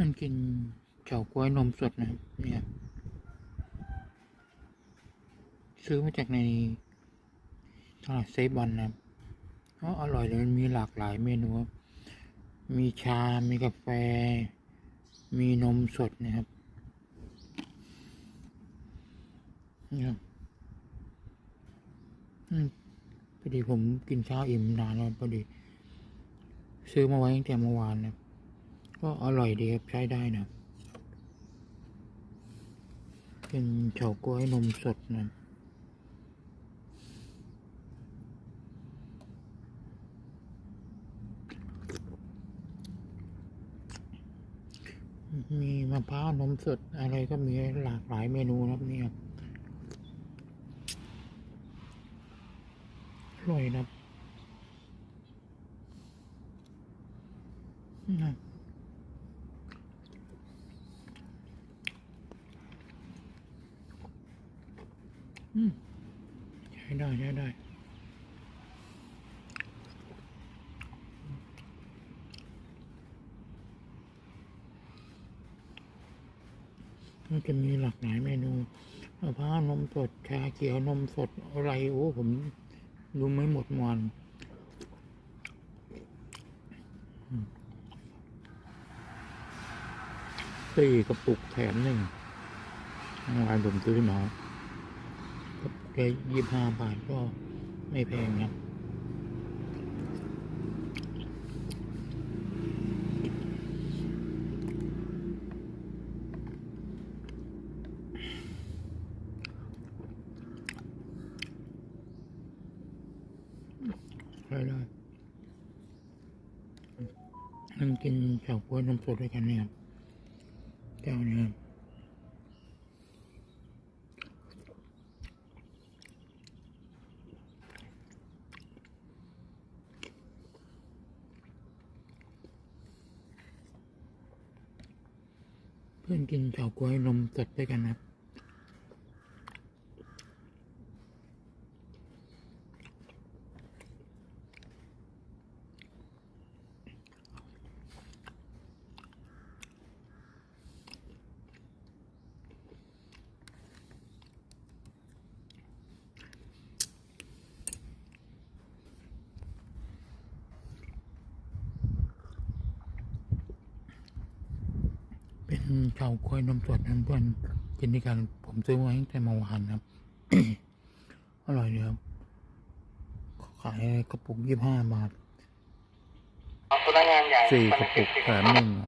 มันกินเฉาก๊วยนมสดนะครับเนี่ย ซื้อมาจากในตลาดเซฟวันนะครับก็อร่อยเลยมันมีหลากหลายเมนู มีชา มีกาแฟ มีนมสดนะครับนี่ครับอืมพอดีผมกินข้าวอิ่มนานแล้วพอดี ซื้อมาไว้ตั้งแต่เมื่อวานนะ ก็อร่อยดีครับใช้ได้นะ เป็นเฉาก๊วยนมสดนะมีมะพร้าวนมสดอะไรก็มีหลากหลายเมนูครับเนี่ยอร่อยนะครับนะ ใช้ได้ใช้ได้มันจะมีหลากหลายเมนูมะพร้าวนมสด ชาเขียวนมสด อะไร โอ้ ผมดูไม่หมดมวนอืมสี่กระปุกแถมหนึ่งทางร้านผมซื้อมา กระปุกละยี่ห้าบาทก็ไม่แพงครับใช่ได้มันกินเฉาก๊วยนมสดด้วยกันเนี่ยครับเจ้าเนี่ย เพื่อนกินเฉาก๊วยนมสดด้วยกันนะครับ เป็นเฉาก๊วยนมสดนั้นเพื่อนกินด้วยกันผมซื้อมาตั้งแต่เมื่อวานครับ อร่อยดีครับขายกระปุกยี่ห้าบาทพนักงานใหญ่สี่กระปุกแถมหนึ่ง